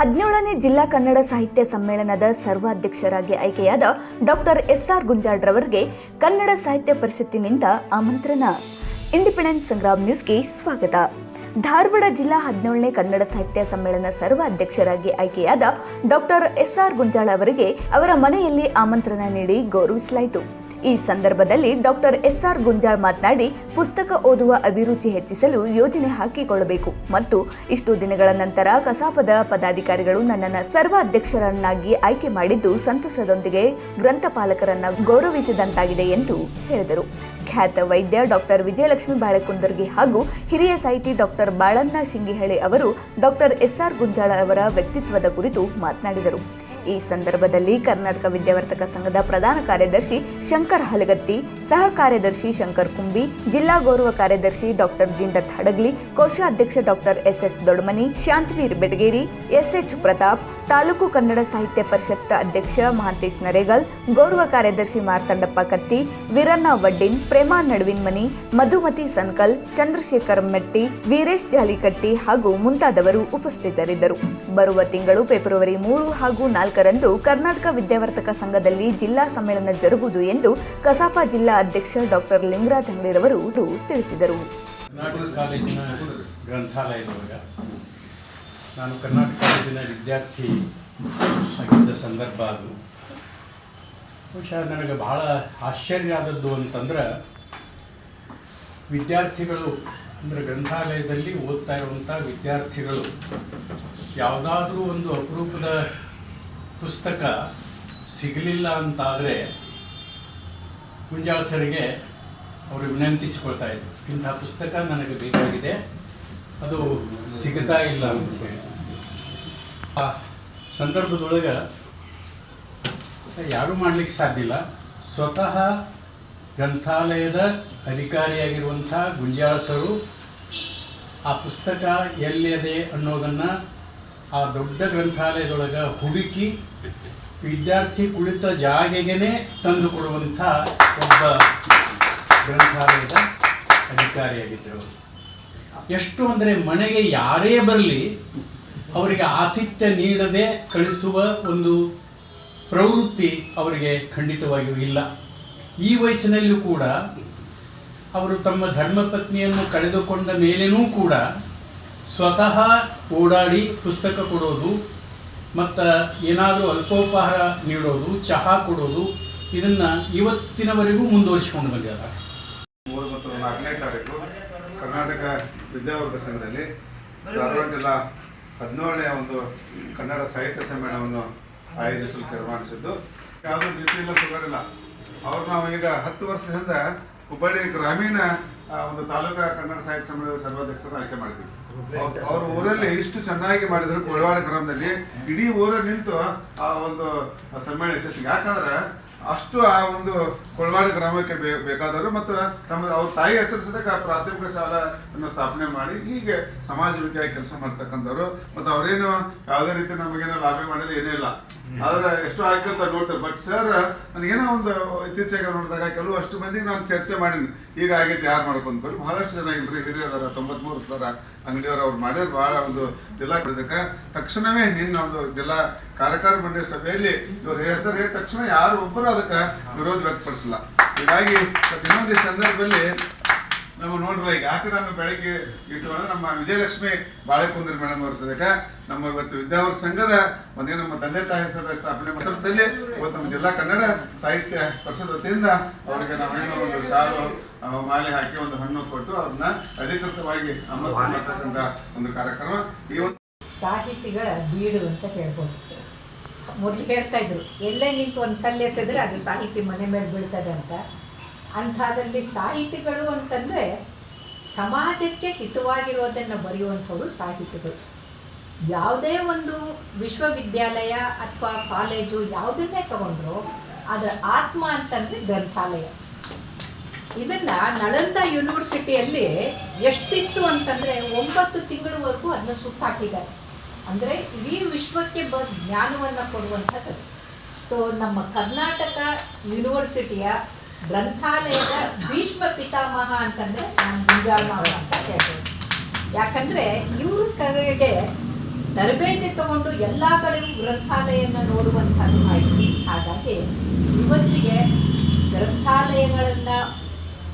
ಹದಿನೇಳನೇ ಜಿಲ್ಲಾ ಕನ್ನಡ ಸಾಹಿತ್ಯ ಸಮ್ಮೇಳನದ ಸರ್ವಾಧ್ಯಕ್ಷರಾಗಿ ಆಯ್ಕೆಯಾದ ಡಾಕ್ಟರ್ ಎಸ್ಆರ್ ಗುಂಜಾಡ್ರವರಿಗೆ ಕನ್ನಡ ಸಾಹಿತ್ಯ ಪರಿಷತ್ತಿನಿಂದ ಆಮಂತ್ರಣ. ಇಂಡಿಪೆಂಡೆನ್ಸ್ ಸಂಗ್ರಾಮ್ ನ್ಯೂಸ್ಗೆ ಸ್ವಾಗತ. ಧಾರವಾಡ ಜಿಲ್ಲಾ ಹದಿನೇಳನೇ ಕನ್ನಡ ಸಾಹಿತ್ಯ ಸಮ್ಮೇಳನ ಸರ್ವಾಧ್ಯಕ್ಷರಾಗಿ ಆಯ್ಕೆಯಾದ ಡಾಕ್ಟರ್ ಎಸ್ಆರ್ ಗುಂಜಾಳ ಅವರಿಗೆ ಅವರ ಮನೆಯಲ್ಲಿ ಆಮಂತ್ರಣ ನೀಡಿ ಗೌರವಿಸಲಾಯಿತು. ಈ ಸಂದರ್ಭದಲ್ಲಿ ಡಾಕ್ಟರ್ ಎಸ್ಆರ್ ಗುಂಜಾಳ್ ಮಾತನಾಡಿ, ಪುಸ್ತಕ ಓದುವ ಅಭಿರುಚಿ ಹೆಚ್ಚಿಸಲು ಯೋಜನೆ ಹಾಕಿಕೊಳ್ಳಬೇಕು ಮತ್ತು ಇಷ್ಟು ದಿನಗಳ ನಂತರ ಕಸಾಪದ ಪದಾಧಿಕಾರಿಗಳು ನನ್ನನ್ನು ಸರ್ವಾಧ್ಯಕ್ಷರನ್ನಾಗಿ ಆಯ್ಕೆ ಮಾಡಿದ್ದು ಸಂತಸದೊಂದಿಗೆ ಗ್ರಂಥಪಾಲಕರನ್ನು ಗೌರವಿಸಿದಂತಾಗಿದೆ ಎಂದು ಹೇಳಿದರು. ಖ್ಯಾತ ವೈದ್ಯ ಡಾಕ್ಟರ್ ವಿಜಯಲಕ್ಷ್ಮಿ ಬಾಳೆಕುಂದರ್ಗಿ ಹಾಗೂ ಹಿರಿಯ ಸಾಹಿತಿ ಡಾಕ್ಟರ್ ಬಾಳಣ್ಣ ಶಿಂಗಿಹಳ್ಳಿ ಅವರು ಡಾಕ್ಟರ್ ಎಸ್ಆರ್ ಗುಂಜಾಳ ಅವರ ವ್ಯಕ್ತಿತ್ವದ ಕುರಿತು ಮಾತನಾಡಿದರು. ಈ ಸಂದರ್ಭದಲ್ಲಿ ಕರ್ನಾಟಕ ವಿದ್ಯಾವರ್ತಕ ಸಂಘದ ಪ್ರಧಾನ ಕಾರ್ಯದರ್ಶಿ ಶಂಕರ್ ಹಲಗತ್ತಿ, ಸಹ ಕಾರ್ಯದರ್ಶಿ ಶಂಕರ್ ಕುಂಬಿ, ಜಿಲ್ಲಾ ಗೌರವ ಕಾರ್ಯದರ್ಶಿ doctor Jindat Hadagli, ಕೋಶಾಧ್ಯಕ್ಷ doctor SS Dodmani, Shantaveer Bedageri, SH Pratap taluk Kannada Sahitya Parishat ಅಧ್ಯಕ್ಷ ಮಹಾಂತೇಶ್ ನರೇಗಲ್, ಗೌರವ ಕಾರ್ಯದರ್ಶಿ ಮಾರ್ತಂಡಪ್ಪ ಕತ್ತಿ, ವೀರಣ್ಣ ವಡ್ಡಿನ್, ಪ್ರೇಮಾ ನಡುವಿನ್ಮನಿ ಮಧುಮತಿ ಸನ್ಕಲ್, ಚಂದ್ರಶೇಖರ್ ಮೆಟ್ಟಿ, ವೀರೇಶ್ ಜಾಲಿಕಟ್ಟಿ ಹಾಗೂ ಮುಂತಾದವರು ಉಪಸ್ಥಿತರಿದ್ದರು. ಬರುವ ತಿಂಗಳು ಫೆಬ್ರವರಿ ಮೂರು ಹಾಗೂ ನಾಲ್ಕರಂದು ಕರ್ನಾಟಕ ವಿದ್ಯಾವರ್ತಕ ಸಂಘದಲ್ಲಿ ಜಿಲ್ಲಾ ಸಮ್ಮೇಳನ ಜರುಗುವುದು ಎಂದು ಕಸಾಪ ಜಿಲ್ಲಾ ಅಧ್ಯಕ್ಷ ಡಾಕ್ಟರ್ ಲಿಂಗರಾಜ್ ಅಂಗಡಿರವರು ತಿಳಿಸಿದರು. ನಾನು ಕರ್ನಾಟಕ ಕಾಲೇಜಿನ ವಿದ್ಯಾರ್ಥಿ ಆಗಿದ್ದ ಸಂದರ್ಭ ಅದು. ಬಹುಶಃ ನನಗೆ ಬಹಳ ಆಶ್ಚರ್ಯ ಆದದ್ದು ಅಂತಂದ್ರೆ, ವಿದ್ಯಾರ್ಥಿಗಳು ಅಂದರೆ ಗ್ರಂಥಾಲಯದಲ್ಲಿ ಓದ್ತಾ ಇರುವಂಥ ವಿದ್ಯಾರ್ಥಿಗಳು ಯಾವುದಾದ್ರೂ ಒಂದು ಅಪರೂಪದ ಪುಸ್ತಕ ಸಿಗಲಿಲ್ಲ ಅಂತಾದರೆ ಮುಂಜಾಳ ಸರಿಗೆ ಅವರು ವಿನಂತಿಸಿಕೊಳ್ತಾ ಇದ್ರು. ಇಂಥ ಪುಸ್ತಕ ನನಗೆ ಬೇಕಾಗಿದೆ. ಅದು ಸಿಗ್ತಾ ಇಲ್ಲ ಅಂತ ಆ ಸಂದರ್ಭದೊಳಗೆ ಯಾರೂ ಮಾಡಲಿಕ್ಕೆ ಸಾಧ್ಯ ಇಲ್ಲ. ಸ್ವತಃ ಗ್ರಂಥಾಲಯದ ಅಧಿಕಾರಿಯಾಗಿರುವಂಥ ಗುಂಜಾಳ ಸರು ಆ ಪುಸ್ತಕ ಎಲ್ಲಿದೆ ಅನ್ನೋದನ್ನು ಆ ದೊಡ್ಡ ಗ್ರಂಥಾಲಯದೊಳಗೆ ಹುಡುಕಿ ವಿದ್ಯಾರ್ಥಿ ಕುಳಿತ ಜಾಗೆಗೇ ತಂದು ಕೊಡುವಂಥ ಒಬ್ಬ ಗ್ರಂಥಾಲಯದ ಅಧಿಕಾರಿಯಾಗಿದ್ದರು. ಎಷ್ಟು ಅಂದರೆ ಮನೆಗೆ ಯಾರೇ ಬರಲಿ ಅವರಿಗೆ ಆತಿಥ್ಯ ನೀಡದೆ ಕಳಿಸುವ ಒಂದು ಪ್ರವೃತ್ತಿ ಅವರಿಗೆ ಖಂಡಿತವಾಗಿಯೂ ಇಲ್ಲ. ಈ ವಯಸ್ಸಿನಲ್ಲೂ ಕೂಡ ಅವರು ತಮ್ಮ ಧರ್ಮಪತ್ನಿಯನ್ನು ಕಳೆದುಕೊಂಡ ಮೇಲೇನೂ ಕೂಡ ಸ್ವತಃ ಓಡಾಡಿ ಪುಸ್ತಕ ಕೊಡೋದು, ಮತ್ತು ಏನಾದರೂ ಅಲ್ಪೋಪಹಾರ ನೀಡೋದು, ಚಹಾ ಕೊಡೋದು, ಇದನ್ನು ಇವತ್ತಿನವರೆಗೂ ಮುಂದುವರಿಸಿಕೊಂಡು ಬಂದಿದ್ದಾರೆ. ಮೂರು ಮತ್ತು ನಾಲ್ಕನೇ ತಾರೀಕು ಕರ್ನಾಟಕ ವಿದ್ಯಾವರ್ಧ ಸಂಘದಲ್ಲಿ ಧಾರವಾಡ ಜಿಲ್ಲಾ ಹದಿನೇಳನೇ ಒಂದು ಕನ್ನಡ ಸಾಹಿತ್ಯ ಸಮ್ಮೇಳನವನ್ನು ಆಯೋಜಿಸಲು ತೀರ್ಮಾನಿಸಿದ್ದು. ಯಾವುದೂ ಪಿ ಇಲ್ಲ ಶುಗರ್ ಅವರು ನಾವು ಈಗ ಹತ್ತು ವರ್ಷದಿಂದ ಹುಬ್ಬಳ್ಳಿ ಗ್ರಾಮೀಣ ಒಂದು ತಾಲೂಕಾ ಕನ್ನಡ ಸಾಹಿತ್ಯ ಸಮ್ಮೇಳನದ ಸರ್ವಾಧ್ಯಕ್ಷರನ್ನು ಆಯ್ಕೆ ಮಾಡಿದ್ವಿ ಅವ್ರ- ಊರಲ್ಲಿ ಇಷ್ಟು ಚೆನ್ನಾಗಿ ಮಾಡಿದ್ರು ಕೋಳವಾಡ ಗ್ರಾಮದಲ್ಲಿ ಇಡೀ ಊರಲ್ಲಿ ನಿಂತು ಆ ಒಂದು ಸಮ್ಮೇಳನ ಯಶಸ್ವಿ ಯಾಕಂದ್ರೆ ಅಷ್ಟು ಆ ಒಂದು ಕೊಳವಾಡ ಗ್ರಾಮಕ್ಕೆ ಬೇ ಬೇಕಾದರು ಮತ್ತು ತಮ್ಮ ಅವ್ರ ತಾಯಿ ಹೆಸರು ಆ ಪ್ರಾಥಮಿಕ ಶಾಲೆಯನ್ನು ಸ್ಥಾಪನೆ ಮಾಡಿ ಹೀಗೆ ಸಮಾಜ ವಿದ್ಯಾಗಿ ಕೆಲಸ ಮಾಡ್ತಕ್ಕಂಥವ್ರು. ಮತ್ತು ಅವರೇನು ಯಾವುದೇ ರೀತಿ ನಮಗೇನು ಲಾಭ ಮಾಡಲು ಏನೂ ಇಲ್ಲ ಆದ್ರೆ ಎಷ್ಟು ಆಗ್ತಿರ್ತ ನೋಡ್ತಾರೆ. ಬಟ್ ಸರ್ ನನಗೇನೋ ಒಂದು ಇತ್ತೀಚೆಗೆ ನೋಡಿದಾಗ ಕೆಲವು ಅಷ್ಟು ಮಂದಿಗೆ ನಾನು ಚರ್ಚೆ ಮಾಡೀನಿ ಈಗ ಆಗೈತೆ, ಯಾರು ಮಾಡ್ಕೊಂಡು ಬರೀ ಬಹಳಷ್ಟು ಜನ ಇಲ್ರಿ ಹಿರಿಯದಾರ ತೊಂಬತ್ಮೂರು ಸರ ಅಂಗಡಿಯವರು ಅವ್ರು ಮಾಡಿದ್ರೆ. ಬಹಳ ಒಂದು ಜಿಲ್ಲಾ ಇದಕ್ಕೆ ತಕ್ಷಣವೇ ನಿನ್ನ ಒಂದು ಜಿಲ್ಲಾ ಕಾರ್ಯಕಾರ ಮಂಡಳಿ ಸಭೆಯಲ್ಲಿ ಇವ್ರ ಹೆಸರು ಹೇಳಿದ ತಕ್ಷಣ ಯಾರು ಒಬ್ಬರು ಅದಕ್ಕೆ ವಿರೋಧ ವ್ಯಕ್ತಪಡಿಸಲ್ಲ. ಹೀಗಾಗಿ ಇನ್ನೊಂದು ಸಂದರ್ಭದಲ್ಲಿ ನಾವು ನೋಡಿದ್ರೆ ಈಗ ಯಾಕೆ ನಾನು ಬೆಳಗ್ಗೆ ನಮ್ಮ ವಿಜಯಲಕ್ಷ್ಮಿ ಬಾಳೆಕುಂದ್ರಿ ಮೇಡಮ್ ಅವ್ರ ಸದಕ ನಮ್ಮ ಇವತ್ತು ವಿದ್ಯಾವರ ಸಂಘದ ಒಂದೇ ನಮ್ಮ ತಂದೆ ತಾಯಿ ಸರ್ ಸ್ಥಾಪನೆ ಮಾಡಿದಲ್ಲಿ ಇವತ್ತು ನಮ್ಮ ಜಿಲ್ಲಾ ಕನ್ನಡ ಸಾಹಿತ್ಯ ಪರಿಷತ್ ವತಿಯಿಂದ ಅವರಿಗೆ ನಾವೇನೋ ಒಂದು ಶಾಲು ಆ, ಮಾಲೆ ಹಾಕಿ ಒಂದು ಹಣ್ಣು ಕೊಟ್ಟು ಅದನ್ನ ಅಧಿಕೃತವಾಗಿ ಅಮೃತ ಒಂದು ಕಾರ್ಯಕ್ರಮ. ಈ ಒಂದು ಸಾಹಿತಿಗಳ ಬೀಡು ಅಂತ ಹೇಳ್ಬೋದು. ಮೊದಲು ಹೇಳ್ತಾ ಇದ್ರು ಎಲ್ಲೇ ನಿಂತು ಒಂದು ಕಲ್ಲು ಎಸೆದ್ರೆ ಅದು ಸಾಹಿತಿ ಮನೆ ಮೇಲೆ ಬೀಳ್ತದೆ ಅಂತ. ಅಂಥದ್ರಲ್ಲಿ ಸಾಹಿತಿಗಳು ಅಂತಂದರೆ ಸಮಾಜಕ್ಕೆ ಹಿತವಾಗಿರೋದನ್ನು ಬರೆಯುವಂಥವ್ರು ಸಾಹಿತಿಗಳು ಯಾವುದೇ ಒಂದು ವಿಶ್ವವಿದ್ಯಾಲಯ ಅಥವಾ ಕಾಲೇಜು ಯಾವುದನ್ನೇ ತಗೊಂಡ್ರು ಅದರ ಆತ್ಮ ಅಂತಂದರೆ ಗ್ರಂಥಾಲಯ. ಇದನ್ನ ನಳಂದ ಯೂನಿವರ್ಸಿಟಿಯಲ್ಲಿ ಎಷ್ಟಿತ್ತು ಅಂತಂದ್ರೆ ಒಂಬತ್ತು ತಿಂಗಳವರೆಗೂ ಅದನ್ನ ಸುತ್ತಾಕಿದ್ದಾರೆ. ಅಂದ್ರೆ ಇಡೀ ವಿಶ್ವಕ್ಕೆ ಬ ಜ್ಞಾನವನ್ನು ಕೊಡುವಂಥದ್ದು ಸೊ ನಮ್ಮ ಕರ್ನಾಟಕ ಯೂನಿವರ್ಸಿಟಿಯ ಗ್ರಂಥಾಲಯದ ಭೀಷ್ಮ ಪಿತಾಮಹ ಅಂತಂದ್ರೆ ನಾನು ಗುಂಜಾಳ ಮಾವ ಅಂತ ಹೇಳ್ತೀನಿ. ಯಾಕಂದ್ರೆ ಇವರು ಕಡೆಗೆ ತರಬೇತಿ ತಗೊಂಡು ಎಲ್ಲ ಕಡೆಯೂ ಗ್ರಂಥಾಲಯನ ನೋಡುವಂಥದ್ದು ಆಯಿತು. ಹಾಗಾಗಿ ಇವತ್ತಿಗೆ ಗ್ರಂಥಾಲಯಗಳನ್ನು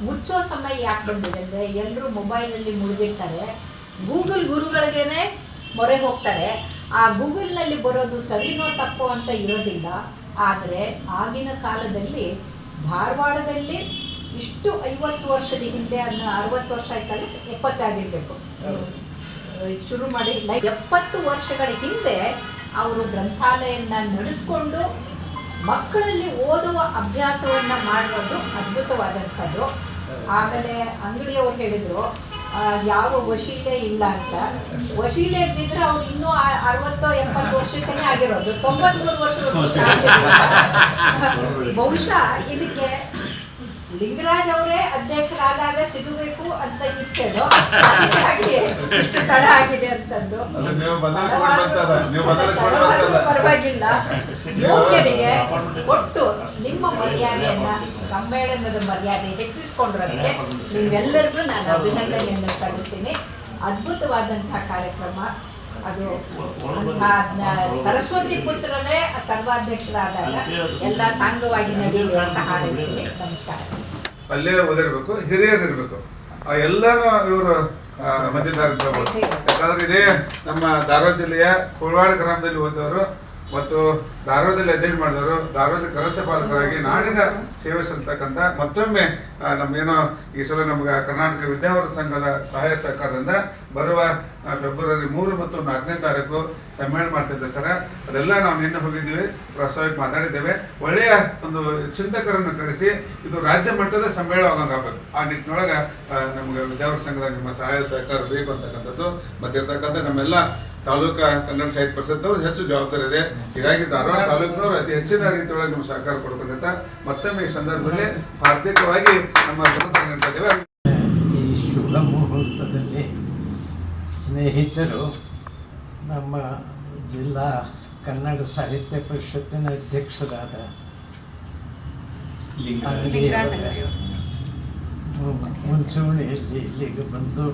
ಮುಚ್ಚೋ ಸಮಯ ಯಾಕೆ ಬಂದಿದೆ ಅಂದರೆ ಎಲ್ಲರೂ ಮೊಬೈಲಲ್ಲಿ ಮುಳುಗಿರ್ತಾರೆ. ಗೂಗಲ್ ಗುರುಗಳಿಗೇನೆ ಮೊರೆ ಹೋಗ್ತಾರೆ. ಆ ಗೂಗಲ್ನಲ್ಲಿ ಬರೋದು ಸರಿನೋ ತಪ್ಪೋ ಅಂತ ಇರೋದಿಲ್ಲ. ಆದರೆ ಆಗಿನ ಕಾಲದಲ್ಲಿ ಧಾರವಾಡದಲ್ಲಿ ಇಷ್ಟು ಐವತ್ತು ವರ್ಷದ ಹಿಂದೆ ಅನ್ನ ಅರವತ್ತು ವರ್ಷ ಆಯ್ತಲ್ಲ? ಎಪ್ಪತ್ತಾಗಿರ್ಬೇಕು. ಶುರು ಮಾಡಿ. ಎಪ್ಪತ್ತು ವರ್ಷಗಳ ಹಿಂದೆ ಅವರು ಗ್ರಂಥಾಲಯನ ನಡೆಸ್ಕೊಂಡು ಮಕ್ಕಳಲ್ಲಿ ಓದುವ ಅಭ್ಯಾಸವನ್ನ ಮಾಡೋದು ಅದ್ಭುತವಾದಂಥದ್ದು. ಆಮೇಲೆ ಅಂಗಡಿಯವ್ರು ಹೇಳಿದ್ರು ಯಾವ ವಶೀಲೆ ಇಲ್ಲ ಅಂತ. ವಶೀಲೆ ಇದ್ದಿದ್ರೆ ಅವ್ರು ಇನ್ನೂ ಅರವತ್ತೋ ಎಪ್ಪತ್ತು ವರ್ಷಕ್ಕೇ ಆಗಿರೋದು. ತೊಂಬತ್ಮೂರು ವರ್ಷ ಬಹುಶಃ ಇದಕ್ಕೆ ಲಿಂಗರಾಜ್ ಅವರೇ ಅಧ್ಯಕ್ಷರಾದಾಗ ಸಿಗಬೇಕು ಅಂತ ಇತ್ತೇನೋ? ಇಷ್ಟು ತಡ ಆಗಿದೆ ಅಂತಂದು. ಪರವಾಗಿಲ್ಲ. ಯೋಗ್ಯರಿಗೆ ಒಟ್ಟು ನಿಮ್ಮ ಮರ್ಯಾದೆಯನ್ನ ಸಮ್ಮೇಳನದ ಮರ್ಯಾದೆ ಹೆಚ್ಚಿಸಿಕೊಂಡಿರೋದಕ್ಕೆ ನಿಮ್ಮೆಲ್ಲರಿಗೂ ನಾನು ಅಭಿನಂದನೆಯನ್ನು ಸಲ್ಲಿಸ್ತೀನಿ. ಅದ್ಭುತವಾದಂತಹ ಕಾರ್ಯಕ್ರಮ. ಅದು ಸರಸ್ವತಿ ಪುತ್ರರೇ ಸರ್ವಾಧ್ಯಕ್ಷರಾದಾಗ ಎಲ್ಲ ಸಾಂಗವಾಗಿ ನಡೆಯುವಂತಹ ಅಂತ ಹಾರೈಸ್ತೀನಿ ನಮಸ್ಕಾರ. ಅಲ್ಲೇ ಓದಿರ್ಬೇಕು ಹಿರಿಯರು ಇರಬೇಕು. ಆ ಎಲ್ಲಾನು ಇವರು ಮಧ್ಯದಾರ ಯಾಕಂದ್ರೆ ಇದೇ ನಮ್ಮ ಧಾರವಾಡ ಜಿಲ್ಲೆಯ ಕೋಳವಾಡ ಗ್ರಾಮದಲ್ಲಿ ಓದವರು ಮತ್ತು ಧಾರವಾಡದಲ್ಲಿ ಅಧ್ಯಯನ ಮಾಡಿದವರು ಧಾರವಾಡದ ಕರತ ಪಾಲಕರಾಗಿ ನಾಡಿನ ಸೇವೆ ಸಲ್ಲಿಸ್ತಕ್ಕಂಥ ಮತ್ತೊಮ್ಮೆ ನಮ್ಗೇನೋ ಈ ಸಲ ನಮ್ಗೆ ಕರ್ನಾಟಕ ವಿದ್ಯಾವರ ಸಂಘದ ಸಹಾಯ ಸಹಕಾರದಿಂದ ಬರುವ ಫೆಬ್ರವರಿ ಮೂರು ಮತ್ತು ನಾಲ್ಕನೇ ತಾರೀಕು ಸಮ್ಮೇಳನ ಮಾಡ್ತಿದ್ದೆ ಸರ್. ಅದೆಲ್ಲ ನಾವು ನಿನ್ನೆ ಹೋಗಿದ್ದೀವಿ ಪ್ರಸ್ತಾವಕ್ಕೆ ಮಾತಾಡಿದ್ದೇವೆ. ಒಳ್ಳೆಯ ಒಂದು ಚಿಂತಕರನ್ನು ಕರೆಸಿ ಇದು ರಾಜ್ಯ ಮಟ್ಟದ ಸಮ್ಮೇಳನ ಆಗಬೇಕು. ಆ ನಿಟ್ಟಿನೊಳಗೆ ನಮ್ಗೆ ವಿದ್ಯಾವರ ಸಂಘದ ನಿಮ್ಮ ಸಹಾಯ ಸಹಕಾರ ಬೇಕು ಅಂತಕ್ಕಂಥದ್ದು, ಮತ್ತಿರ್ತಕ್ಕಂಥ ನಮ್ಮೆಲ್ಲ ತಾಲೂಕಾ ಕನ್ನಡ ಸಾಹಿತ್ಯ ಪರಿಷತ್ ಅವ್ರದ್ದು ಹೆಚ್ಚು ಜವಾಬ್ದಾರಿ ಇದೆ ಹೀಗಾಗಿ ಧಾರವಾಡ ತಾಲೂಕಿನವರು ಅತಿ ಹೆಚ್ಚಿನ ರೀತಿಯೊಳಗೆ ನಮ್ಮ ಸಹಕಾರ ಕೊಡ್ಬೇಕಂತ ಮತ್ತೊಮ್ಮೆ ಈ ಸಂದರ್ಭದಲ್ಲಿ ಹಾರ್ದಿಕವಾಗಿ ನಮ್ಮ ಈ ಶುಭ ಮುಹೂರ್ತದಲ್ಲಿ ಸ್ನೇಹಿತರು ನಮ್ಮ ಜಿಲ್ಲಾ ಕನ್ನಡ ಸಾಹಿತ್ಯ ಪರಿಷತ್ತಿನ ಅಧ್ಯಕ್ಷರಾದ ಮುಂಚೂಣಿಯಲ್ಲಿ ಇಲ್ಲಿಗೆ ಬಂದು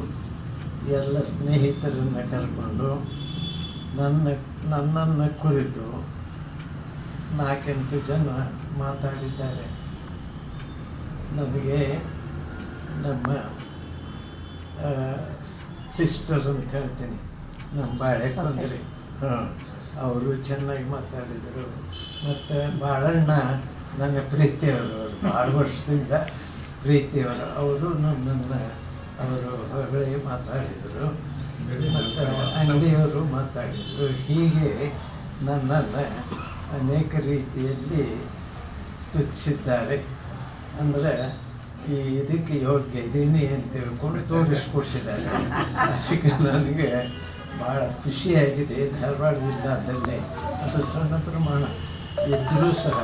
ಎಲ್ಲ ಸ್ನೇಹಿತರನ್ನು ಕರ್ಕೊಂಡು ನನ್ನ ನನ್ನನ್ನು ಕುರಿತು ನಾಲ್ಕೆಂಟು ಜನ ಮಾತಾಡಿದ್ದಾರೆ. ನನಗೆ ನಮ್ಮ ಸಿಸ್ಟರ್ ಅಂತ ಹೇಳ್ತೀನಿ. ನಮ್ಮ ಬಾಳೆ ಕುಂದ್ರಿ. ಹಾಂ ಅವರು ಚೆನ್ನಾಗಿ ಮಾತಾಡಿದರು. ಮತ್ತು ಬಾಳಣ್ಣ ನನ್ನ ಪ್ರೀತಿಯವರು ಅವರು ಭಾಳ ವರ್ಷದಿಂದ ಪ್ರೀತಿಯವರು. ಅವರು ನನ್ನನ್ನು ಅವರು ಹೊರಗಡೆ ಮಾತಾಡಿದರು. ಅಂಗಡಿಯವರು ಮಾತಾಡಿದರು. ಹೀಗೆ ನನ್ನನ್ನು ಅನೇಕ ರೀತಿಯಲ್ಲಿ ಸ್ತುತಿಸಿದ್ದಾರೆ. ಅಂದರೆ ಈ ಇದಕ್ಕೆ ಯೋಗ್ಯ ಇದ್ದೀನಿ ಅಂತ ಹೇಳ್ಕೊಂಡು ತೋರಿಸ್ಕೊಡ್ಸಿದ್ದಾರೆ. ಅದಕ್ಕೆ ನನಗೆ ಭಾಳ ಖುಷಿಯಾಗಿದೆ. ಧಾರವಾಡ ಜಿಲ್ಲಾದಲ್ಲಿ ಅದು ಸಣ್ಣ ಪ್ರಮಾಣ. ಇದ್ದರೂ ಸಹ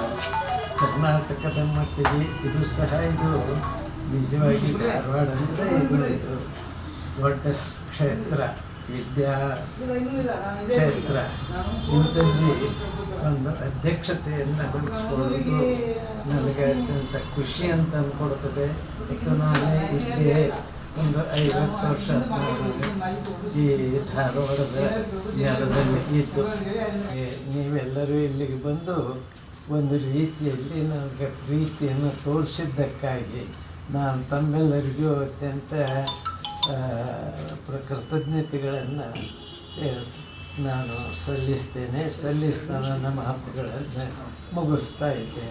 ಕರ್ನಾಟಕದ ಮಟ್ಟಿಗೆ ಇದ್ದರೂ ಸಹ ಇದು ನಿಜವಾಗಿ ಧಾರವಾಡ ಅಂದರೆ ಇದು. ದೊಡ್ಡ ಕ್ಷೇತ್ರ ವಿದ್ಯಾ ಕ್ಷೇತ್ರ. ಇಂಥಲ್ಲಿ ಒಂದು ಅಧ್ಯಕ್ಷತೆಯನ್ನು ವಹಿಸ್ಕೊಳ್ಳೋದು ನನಗೆ ಅತ್ಯಂತ ಖುಷಿ ಅಂತ ಅಂದ್ಕೊಡ್ತದೆ ಮತ್ತು ನಾನು ಇಲ್ಲಿ ಒಂದು ಐವತ್ತು ವರ್ಷ ಈ ಧಾರವಾಡದ ನೆಲದಲ್ಲಿ ಇದ್ದು ನೀವೆಲ್ಲರೂ ಇಲ್ಲಿಗೆ ಬಂದು ಒಂದು ರೀತಿಯಲ್ಲಿ ನನಗೆ ಪ್ರೀತಿಯನ್ನು ತೋರಿಸಿದ್ದಕ್ಕಾಗಿ ನಾನು ತಮ್ಮೆಲ್ಲರಿಗೂ ಅತ್ಯಂತ ಕೃತಜ್ಞತೆಗಳನ್ನು ನಾನು ಸಲ್ಲಿಸ್ತೇನೆ. ಸಲ್ಲಿಸ್ತಾ ನನ್ನ ಮಾತುಗಳನ್ನು ಮುಗಿಸ್ತಾ ಇದ್ದೇನೆ.